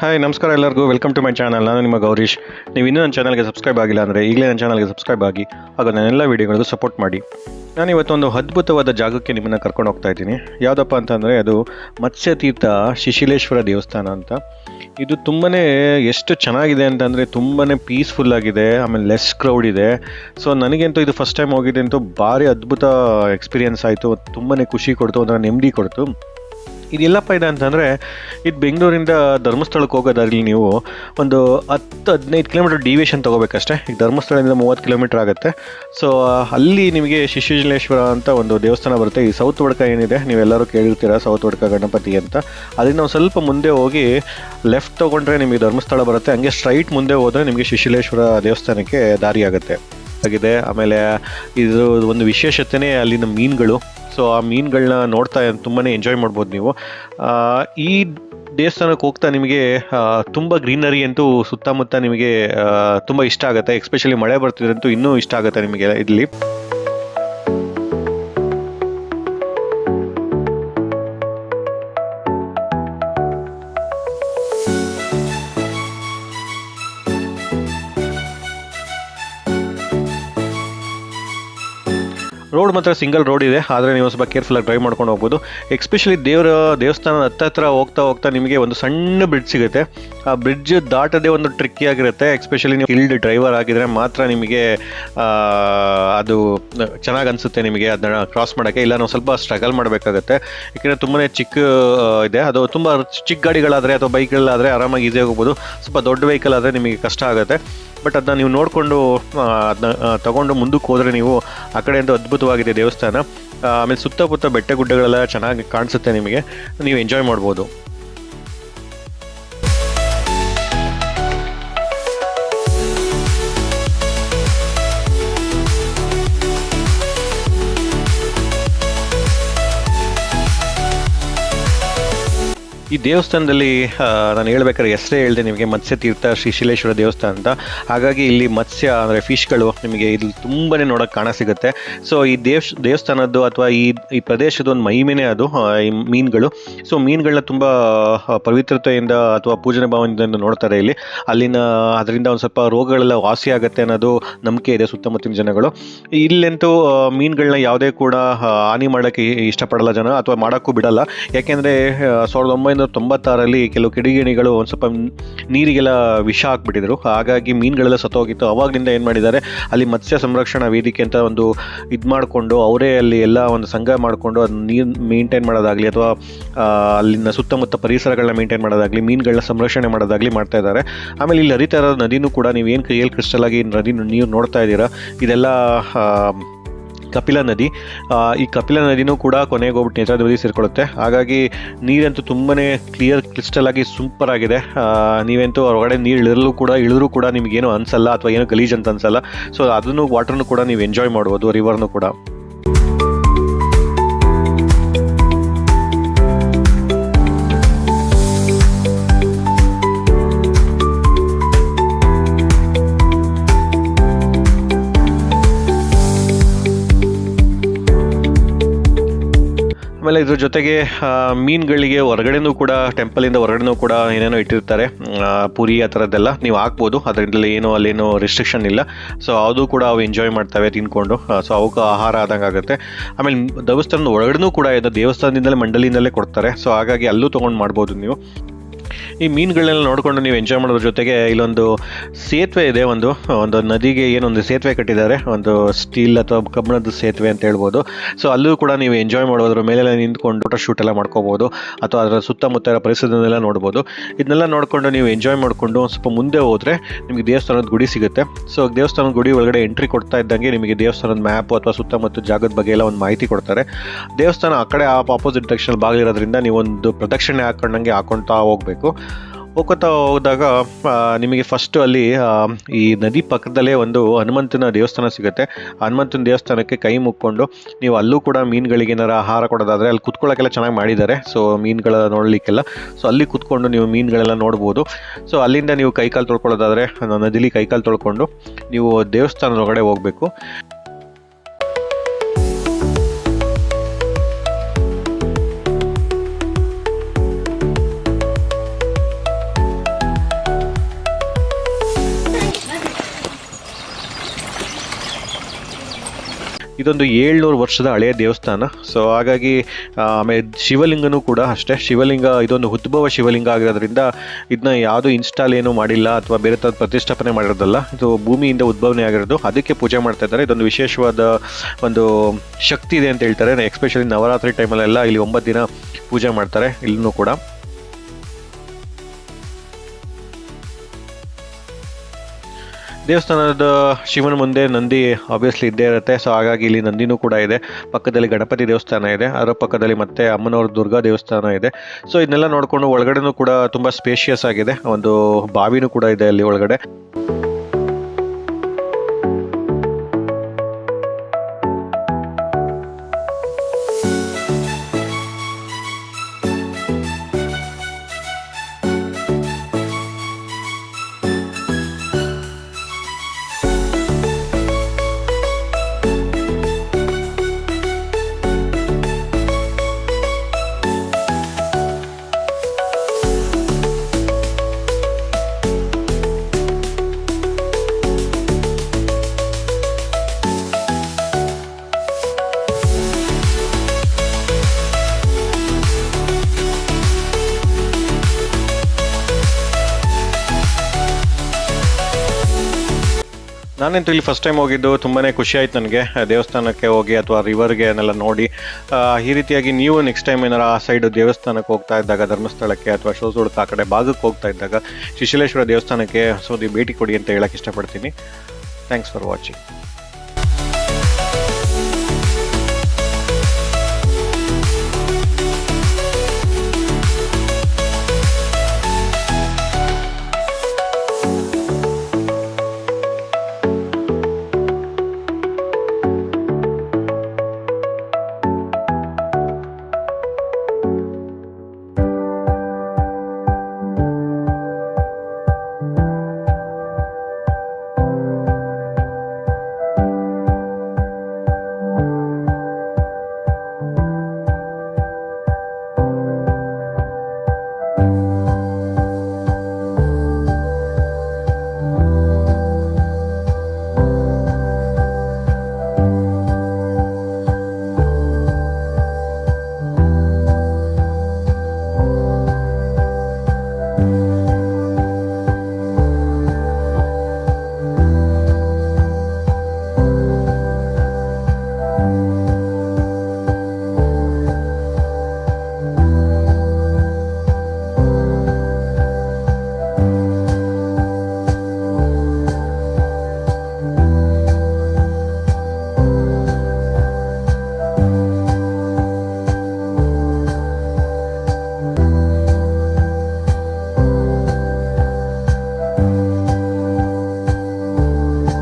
Hi ನಮಸ್ಕಾರ ಎಲ್ಲರಿಗೂ. Welcome to my channel ನಾನು ನಿಮ್ಮ ಗೌರೀಶ್. ನೀವು ಇನ್ನೂ ನನ್ನ ಚಾನಲ್ಗೆ ಸಬ್ಸ್ಕ್ರೈಬ್ ಆಗಿಲ್ಲ ಅಂದರೆ ಈಗಲೇ ನನ್ನ ಚಾನಲ್ಗೆ ಸಬ್ಸ್ಕ್ರೈಬ್ ಆಗಿ. ಹಾಗೂ ನನ್ನೆಲ್ಲ ವೀಡಿಯೋಗಳಿಗೂ ಸಪೋರ್ಟ್ ಮಾಡಿ. ನಾನು ಇವತ್ತೊಂದು ಅದ್ಭುತವಾದ ಜಾಗಕ್ಕೆ ನಿಮ್ಮನ್ನು ಕರ್ಕೊಂಡು ಹೋಗ್ತಾ ಇದ್ದೀನಿ. ಯಾವುದಪ್ಪ ಅಂತಂದರೆ ಅದು ಮತ್ಸ್ಯತೀರ್ಥ ಶಿಶಿಲೇಶ್ವರ ದೇವಸ್ಥಾನ ಅಂತ. ಇದು ತುಂಬಾ ಎಷ್ಟು ಚೆನ್ನಾಗಿದೆ ಅಂತಂದರೆ ತುಂಬಾ ಪೀಸ್ಫುಲ್ ಆಗಿದೆ, ಆಮೇಲೆ ಲೆಸ್ ಕ್ರೌಡ್ ಇದೆ. ಸೊ ನನಗಂತೂ ಇದು ಫಸ್ಟ್ ಟೈಮ್ ಹೋಗಿದೆ ಅಂತೂ ಭಾರಿ ಅದ್ಭುತ ಎಕ್ಸ್ಪೀರಿಯೆನ್ಸ್ ಆಯಿತು. ತುಂಬಾ ಖುಷಿ ಕೊಡ್ತು, ಒಂಥರ ನೆಮ್ಮದಿ ಕೊಡ್ತು. ಇದೆಲ್ಲಪ್ಪ ಇದೆ ಅಂತಂದರೆ, ಇದು ಬೆಂಗಳೂರಿಂದ ಧರ್ಮಸ್ಥಳಕ್ಕೆ ಹೋಗೋದಾಗಲಿ ನೀವು ಒಂದು ಹತ್ತು ಹದಿನೈದು ಕಿಲೋಮೀಟರ್ ಡಿವಿಯೇಷನ್ ತೊಗೋಬೇಕಷ್ಟೇ. ಈಗ ಧರ್ಮಸ್ಥಳದಿಂದ ಮೂವತ್ತು ಕಿಲೋಮೀಟರ್ ಆಗುತ್ತೆ. ಸೊ ಅಲ್ಲಿ ನಿಮಗೆ ಶಿಶುಜಲೇಶ್ವರ ಅಂತ ಒಂದು ದೇವಸ್ಥಾನ ಬರುತ್ತೆ. ಈ ಸೌತ್ ವಡ್ಕ ಏನಿದೆ, ನೀವೆಲ್ಲರೂ ಕೇಳಿರ್ತೀರ ಸೌತ್ ವಡ್ಕ ಗಣಪತಿ ಅಂತ. ಅದರಿಂದ ನಾವು ಸ್ವಲ್ಪ ಮುಂದೆ ಹೋಗಿ ಲೆಫ್ಟ್ ತೊಗೊಂಡ್ರೆ ನಿಮಗೆ ಧರ್ಮಸ್ಥಳ ಬರುತ್ತೆ. ಹಂಗೆ ಸ್ಟ್ರೈಟ್ ಮುಂದೆ ಹೋದರೆ ನಿಮಗೆ ಶಿಶುಲೇಶ್ವರ ದೇವಸ್ಥಾನಕ್ಕೆ ದಾರಿ ಆಗುತ್ತೆ ಆಗಿದೆ. ಆಮೇಲೆ ಇದು ಒಂದು ವಿಶೇಷತೆನೇ ಅಲ್ಲಿನ ಮೀನುಗಳು. ಸೊ ಆ ಮೀನುಗಳನ್ನ ನೋಡ್ತಾ ತುಂಬಾ ಎಂಜಾಯ್ ಮಾಡ್ಬೋದು ನೀವು. ಈ ದೇವಸ್ಥಾನಕ್ಕೆ ಹೋಗ್ತಾ ನಿಮಗೆ ತುಂಬ ಗ್ರೀನರಿ ಅಂತೂ ಸುತ್ತಮುತ್ತ ನಿಮಗೆ ತುಂಬ ಇಷ್ಟ ಆಗುತ್ತೆ. ಎಕ್ಸ್ಪೆಷಲಿ ಮಳೆ ಬರ್ತಿದ್ರಂತೂ ಇನ್ನೂ ಇಷ್ಟ ಆಗುತ್ತೆ ನಿಮಗೆ ಇಲ್ಲಿ. ರೋಡ್ ಮಾತ್ರ ಸಿಂಗಲ್ ರೋಡ್ ಇದೆ, ಆದರೆ ನೀವು ಸ್ವಲ್ಪ ಕೇರ್ಫುಲ್ಲಾಗಿ ಡ್ರೈವ್ ಮಾಡ್ಕೊಂಡು ಹೋಗ್ಬೋದು. ಎಕ್ಸ್ಪೆಷಲಿ ದೇವರ ದೇವಸ್ಥಾನದ ಹತ್ತತ್ರ ಹೋಗ್ತಾ ಹೋಗ್ತಾ ನಿಮಗೆ ಒಂದು ಸಣ್ಣ ಬ್ರಿಡ್ಜ್ ಸಿಗುತ್ತೆ. ಆ ಬ್ರಿಡ್ಜ್ ದಾಟದೇ ಒಂದು ಟ್ರಿಕ್ಕಿ ಆಗಿರುತ್ತೆ ಎಕ್ಸ್ಪೆಷಲಿ ನೀವು ಇಲ್ಡ್ ಡ್ರೈವರ್ ಆಗಿದ್ರೆ ಮಾತ್ರ ನಿಮಗೆ ಅದು ಚೆನ್ನಾಗಿ ಅನಿಸುತ್ತೆ ನಿಮಗೆ ಅದನ್ನ ಕ್ರಾಸ್ ಮಾಡೋಕ್ಕೆ. ಇಲ್ಲ, ನಾವು ಸ್ವಲ್ಪ ಸ್ಟ್ರಗಲ್ ಮಾಡಬೇಕಾಗತ್ತೆ. ಯಾಕೆಂದರೆ ತುಂಬಾ ಚಿಕ್ಕ ಇದೆ. ಅದು ತುಂಬ ಚಿಕ್ಕ ಗಾಡಿಗಳಾದರೆ ಅಥವಾ ಬೈಕ್ಗಳಾದರೆ ಆರಾಮಾಗಿ ಈಸಿಯಾಗಿ ಹೋಗ್ಬೋದು. ಸ್ವಲ್ಪ ದೊಡ್ಡ ವೆಹಿಕಲ್ ಆದರೆ ನಿಮಗೆ ಕಷ್ಟ ಆಗುತ್ತೆ. ಬಟ್ ಅದನ್ನ ನೀವು ನೋಡಿಕೊಂಡು ಅದನ್ನ ತಗೊಂಡು ಮುಂದಕ್ಕೆ ಹೋದರೆ ನೀವು ಆ ಕಡೆಯಿಂದ ಅದ್ಭುತವಾಗಿದೆ ದೇವಸ್ಥಾನ. ಆಮೇಲೆ ಸುತ್ತಮುತ್ತ ಬೆಟ್ಟ ಗುಡ್ಡಗಳೆಲ್ಲ ಚೆನ್ನಾಗಿ ಕಾಣಿಸುತ್ತೆ ನಿಮಗೆ. ನೀವು ಎಂಜಾಯ್ ಮಾಡ್ಬೋದು. ಈ ದೇವಸ್ಥಾನದಲ್ಲಿ ನಾನು ಹೇಳ್ಬೇಕಾದ್ರೆ ಹೆಸರೇ ಹೇಳಿದೆ ನಿಮಗೆ ಮತ್ಸ್ಯ ತೀರ್ಥ ಶ್ರೀಶೈಲೇಶ್ವರ ದೇವಸ್ಥಾನ ಅಂತ. ಹಾಗಾಗಿ ಇಲ್ಲಿ ಮತ್ಸ್ಯ, ಅಂದರೆ ಫಿಶ್ಗಳು ನಿಮಗೆ ಇಲ್ಲಿ ತುಂಬಾ ನೋಡೋಕೆ ಕಾಣ ಸಿಗುತ್ತೆ. ಸೊ ಈ ದೇವ್ ದೇವಸ್ಥಾನದ್ದು ಅಥವಾ ಈ ಈ ಪ್ರದೇಶದ ಒಂದು ಮಹಿಮೆನೇ ಅದು ಈ ಮೀನುಗಳು. ಸೊ ಮೀನುಗಳನ್ನ ತುಂಬ ಪವಿತ್ರತೆಯಿಂದ ಅಥವಾ ಪೂಜನೆ ಭಾವನೆಯಿಂದ ನೋಡ್ತಾರೆ ಇಲ್ಲಿ. ಅಲ್ಲಿನ, ಅದರಿಂದ ಒಂದು ಸ್ವಲ್ಪ ರೋಗಗಳೆಲ್ಲ ವಾಸಿ ಆಗುತ್ತೆ ಅನ್ನೋದು ನಂಬಿಕೆ ಇದೆ ಸುತ್ತಮುತ್ತಲಿನ ಜನಗಳು. ಇಲ್ಲಂತೂ ಮೀನುಗಳನ್ನ ಯಾವುದೇ ಕೂಡ ಹಾನಿ ಮಾಡೋಕ್ಕೆ ಇಷ್ಟಪಡಲ್ಲ ಜನ ಅಥವಾ ಮಾಡೋಕ್ಕೂ ಬಿಡಲ್ಲ. ಯಾಕೆಂದರೆ ಸಾವಿರದ ಒಂಬೈನೂರ ತೊಂಬತ್ತಾರಲ್ಲಿ ಕೆಲವು ಕಿಡಿಗೇಣಿಗಳು ಒಂದು ಸ್ವಲ್ಪ ನೀರಿಗೆಲ್ಲ ವಿಷ ಹಾಕ್ಬಿಟ್ಟಿದ್ರು. ಹಾಗಾಗಿ ಮೀನುಗಳೆಲ್ಲ ಸತ್ತೋಗಿತ್ತು. ಅವಾಗಲಿಂದ ಏನು ಮಾಡಿದ್ದಾರೆ, ಅಲ್ಲಿ ಮತ್ಸ್ಯ ಸಂರಕ್ಷಣಾ ವೇದಿಕೆ ಅಂತ ಒಂದು ಇದು ಮಾಡಿಕೊಂಡು, ಅವರೇ ಅಲ್ಲಿ ಎಲ್ಲ ಒಂದು ಸಂಘ ಮಾಡಿಕೊಂಡು ಅದನ್ನ ನೀರು ಮೇಂಟೈನ್ ಮಾಡೋದಾಗಲಿ ಅಥವಾ ಅಲ್ಲಿನ ಸುತ್ತಮುತ್ತ ಪರಿಸರಗಳನ್ನ ಮೇಂಟೈನ್ ಮಾಡೋದಾಗಲಿ ಮೀನುಗಳನ್ನ ಸಂರಕ್ಷಣೆ ಮಾಡೋದಾಗಲಿ ಮಾಡ್ತಾ ಇದ್ದಾರೆ. ಆಮೇಲೆ ಇಲ್ಲಿ ಹರಿತಾ ಇರೋ ನದಿನೂ ಕೂಡ ನೀವೇನು ಕ್ರಿಯಲ್ ಕ್ರಿಸ್ಟಲ್ ಆಗಿ ನದಿ ನೀರು ನೋಡ್ತಾ ಇದ್ದೀರಾ, ಇದೆಲ್ಲ ಕಪಿಲ ನದಿ. ಈ ಕಪಿಲ ನದಿನೂ ಕೂಡ ಕೊನೆಗೆ ಹೋಗ್ಬಿಟ್ಟು ನೇತ್ರಾವತಿ ಸೇರಿಕೊಳ್ಳುತ್ತೆ. ಹಾಗಾಗಿ ನೀರಂತೂ ತುಂಬಾ ಕ್ಲಿಯರ್ ಕ್ರಿಸ್ಟಲ್ ಆಗಿ ಸೂಪರ್ ಆಗಿದೆ. ನೀವಂತೂ ಹೊರಗಡೆ ನೀರು ಇಳಿದ್ರೂ ಕೂಡ ಇಳಿದ್ರೂ ಕೂಡ ನಿಮಗೇನು ಅನ್ಸಲ್ಲ, ಅಥವಾ ಏನೋ ಗಲೀಜ್ ಅಂತ ಅನ್ಸಲ್ಲ. ಸೊ ಅದನ್ನು ವಾಟರ್ನು ಕೂಡ ನೀವು ಎಂಜಾಯ್ ಮಾಡ್ಬೋದು ರಿವರ್ನು ಕೂಡ. ಆಮೇಲೆ ಇದ್ರ ಜೊತೆಗೆ ಮೀನುಗಳಿಗೆ ಹೊರಗಡೆನೂ ಕೂಡ, ಟೆಂಪಲಿಂದ ಹೊರಗಡೆನೂ ಕೂಡ ಏನೇನೋ ಇಟ್ಟಿರ್ತಾರೆ. ಪುರಿ ಆ ಥರದ್ದೆಲ್ಲ ನೀವು ಹಾಕ್ಬೋದು. ಅದರಿಂದ ಏನು ಅಲ್ಲೇನು ರಿಸ್ಟ್ರಿಕ್ಷನ್ ಇಲ್ಲ. ಸೊ ಅದು ಕೂಡ ಅವು ಎಂಜಾಯ್ ಮಾಡ್ತವೆ ತಿನ್ಕೊಂಡು. ಸೊ ಅವಕ್ಕೆ ಆಹಾರ ಆದಂಗೆ ಆಗುತ್ತೆ. ಆಮೇಲೆ ದೇವಸ್ಥಾನದ ಒಳಗಡೆನೂ ಕೂಡ ಇದೆ ದೇವಸ್ಥಾನದಿಂದಲೇ ಮಂಡಲಿಯಿಂದಲೇ ಕೊಡ್ತಾರೆ. ಸೊ ಹಾಗಾಗಿ ಅಲ್ಲೂ ತೊಗೊಂಡು ಮಾಡ್ಬೋದು ನೀವು. ಈ ಮೀನುಗಳನ್ನೆಲ್ಲ ನೋಡಿಕೊಂಡು ನೀವು ಎಂಜಾಯ್ ಮಾಡೋದ್ರ ಜೊತೆಗೆ ಇಲ್ಲೊಂದು ಸೇತುವೆ ಇದೆ ಒಂದು ಒಂದು ನದಿಗೆ ಏನೊಂದು ಸೇತುವೆ ಕಟ್ಟಿದ್ದಾರೆ, ಒಂದು ಸ್ಟೀಲ್ ಅಥವಾ ಕಬ್ಬಣದ ಸೇತುವೆ ಅಂತ ಹೇಳ್ಬೋದು. ಸೊ ಅಲ್ಲೂ ಕೂಡ ನೀವು ಎಂಜಾಯ್ ಮಾಡೋದ್ರ ಮೇಲೆಲ್ಲ ನಿಂತ್ಕೊಂಡು ಫೋಟೋ ಶೂಟ್ ಎಲ್ಲ ಮಾಡ್ಕೋಬೋದು, ಅಥವಾ ಅದರ ಸುತ್ತಮುತ್ತ ಇರೋ ನೋಡ್ಬೋದು. ಇದನ್ನೆಲ್ಲ ನೋಡಿಕೊಂಡು ನೀವು ಎಂಜಾಯ್ ಮಾಡಿಕೊಂಡು ಸ್ವಲ್ಪ ಮುಂದೆ ಹೋದರೆ ನಿಮಗೆ ದೇವಸ್ಥಾನದ ಗುಡಿ ಸಿಗುತ್ತೆ. ಸೊ ದೇವಸ್ಥಾನದ ಗುಡಿ ಒಳಗಡೆ ಎಂಟ್ರಿ ಕೊಡ್ತಾ ಇದ್ದಂಗೆ ನಿಮಗೆ ದೇವಸ್ಥಾನದ ಮ್ಯಾಪ್ ಅಥವಾ ಸುತ್ತಮುತ್ತ ಜಾಗದ ಬಗ್ಗೆ ಎಲ್ಲ ಒಂದು ಮಾಹಿತಿ ಕೊಡ್ತಾರೆ. ದೇವಸ್ಥಾನ ಆ ಕಡೆ ಆಪೋಸಿಟ್ ಡೈರೆಕ್ಷನ್ ಬಾಗಿಲಿರೋದ್ರಿಂದ ನೀವೊಂದು ಪ್ರದಕ್ಷಿಣೆ ಹಾಕೊಂಡಂಗೆ ಹಾಕೊಳ್ತಾ ಹೋಗಬೇಕು. ಹೋಗ್ತಾ ಹೋದಾಗ ನಿಮಗೆ ಫಸ್ಟ್ ಅಲ್ಲಿ ಈ ನದಿ ಪಕ್ಕದಲ್ಲೇ ಒಂದು ಹನುಮಂತನ ದೇವಸ್ಥಾನ ಸಿಗುತ್ತೆ. ಹನುಮಂತನ ದೇವಸ್ಥಾನಕ್ಕೆ ಕೈ ಮುಕ್ಕೊಂಡು ನೀವು ಅಲ್ಲೂ ಕೂಡ ಮೀನುಗಳಿಗೆ ಏನಾರ ಆಹಾರ ಕೊಡೋದಾದ್ರೆ ಅಲ್ಲಿ ಕುತ್ಕೊಳ್ಳೋಕೆಲ್ಲ ಚೆನ್ನಾಗಿ ಮಾಡಿದ್ದಾರೆ. ಸೊ ಮೀನುಗಳ ನೋಡಲಿಕ್ಕೆಲ್ಲ. ಸೊ ಅಲ್ಲಿ ಕುತ್ಕೊಂಡು ನೀವು ಮೀನುಗಳೆಲ್ಲ ನೋಡ್ಬೋದು. ಸೊ ಅಲ್ಲಿಂದ ನೀವು ಕೈಕಾಲು ತೊಳ್ಕೊಳ್ಳೋದಾದ್ರೆ, ನದಿಲಿ ಕೈಕಾಲು ತೊಳ್ಕೊಂಡು ನೀವು ದೇವಸ್ಥಾನದ ಒಳಗಡೆ ಹೋಗಬೇಕು. ಇದೊಂದು ಏಳ್ನೂರು ವರ್ಷದ ಹಳೆಯ ದೇವಸ್ಥಾನ. ಸೊ ಹಾಗಾಗಿ ಆಮೇಲೆ ಶಿವಲಿಂಗನೂ ಕೂಡ ಅಷ್ಟೇ. ಶಿವಲಿಂಗ, ಇದೊಂದು ಉದ್ಭವ ಶಿವಲಿಂಗ ಆಗಿರೋದ್ರಿಂದ ಇದನ್ನ ಯಾವುದು ಇನ್ಸ್ಟಾಲ್ ಏನು ಮಾಡಿಲ್ಲ ಅಥವಾ ಬೇರೆ ಥರದ ಪ್ರತಿಷ್ಠಾಪನೆ ಮಾಡಿರೋದಲ್ಲ. ಇದು ಭೂಮಿಯಿಂದ ಉದ್ಭವನೆ ಆಗಿರೋದು. ಅದಕ್ಕೆ ಪೂಜೆ ಮಾಡ್ತಾ ಇದ್ದಾರೆ. ಇದೊಂದು ವಿಶೇಷವಾದ ಒಂದು ಶಕ್ತಿ ಇದೆ ಅಂತ ಹೇಳ್ತಾರೆ. ಎಕ್ಸ್ಪೆಷಲಿ ನವರಾತ್ರಿ ಟೈಮಲ್ಲೆಲ್ಲ ಇಲ್ಲಿ ಒಂಬತ್ತು ದಿನ ಪೂಜೆ ಮಾಡ್ತಾರೆ ಇಲ್ಲೂ ಕೂಡ. ದೇವಸ್ಥಾನದ ಶಿವನ ಮುಂದೆ ನಂದಿ ಆಬ್ವಿಯಸ್ಲಿ ಇದ್ದೇ ಇರುತ್ತೆ. ಸೊ ಹಾಗಾಗಿ ಇಲ್ಲಿ ನಂದಿನೂ ಕೂಡ ಇದೆ. ಪಕ್ಕದಲ್ಲಿ ಗಣಪತಿ ದೇವಸ್ಥಾನ ಇದೆ. ಅದರ ಪಕ್ಕದಲ್ಲಿ ಮತ್ತೆ ಅಮ್ಮನವ್ರ ದುರ್ಗಾ ದೇವಸ್ಥಾನ ಇದೆ. ಸೊ ಇದನ್ನೆಲ್ಲ ನೋಡಿಕೊಂಡು ಒಳಗಡೆನೂ ಕೂಡ ತುಂಬ ಸ್ಪೇಷಿಯಸ್ ಆಗಿದೆ. ಒಂದು ಬಾವಿನೂ ಕೂಡ ಇದೆ ಅಲ್ಲಿ ಒಳಗಡೆ. ನಾನಂತೂ ಇಲ್ಲಿ ಫಸ್ಟ್ ಟೈಮ್ ಹೋಗಿದ್ದು ತುಂಬಾ ಖುಷಿ ಆಯ್ತು ನನಗೆ. ದೇವಸ್ಥಾನಕ್ಕೆ ಹೋಗಿ ಅಥವಾ ರಿವರ್ಗೆ ಅನ್ನೆಲ್ಲ ನೋಡಿ ಈ ರೀತಿಯಾಗಿ ನೀವು ನೆಕ್ಸ್ಟ್ ಟೈಮ್ ಏನಾರ ಆ ಸೈಡ್ ದೇವಸ್ಥಾನಕ್ಕೆ ಹೋಗ್ತಾ ಇದ್ದಾಗ, ಧರ್ಮಸ್ಥಳಕ್ಕೆ ಅಥವಾ ಶೋಸೋಡ್ಕ ಆ ಕಡೆ ಭಾಗಕ್ಕೆ ಹೋಗ್ತಾ ಇದ್ದಾಗ ಶಿಶಿಲೇಶ್ವರ ದೇವಸ್ಥಾನಕ್ಕೆ ಸೊ ಭೇಟಿ ಕೊಡಿ ಅಂತ ಹೇಳಕ್ಕೆ ಇಷ್ಟಪಡ್ತೀನಿ. Thanks for watching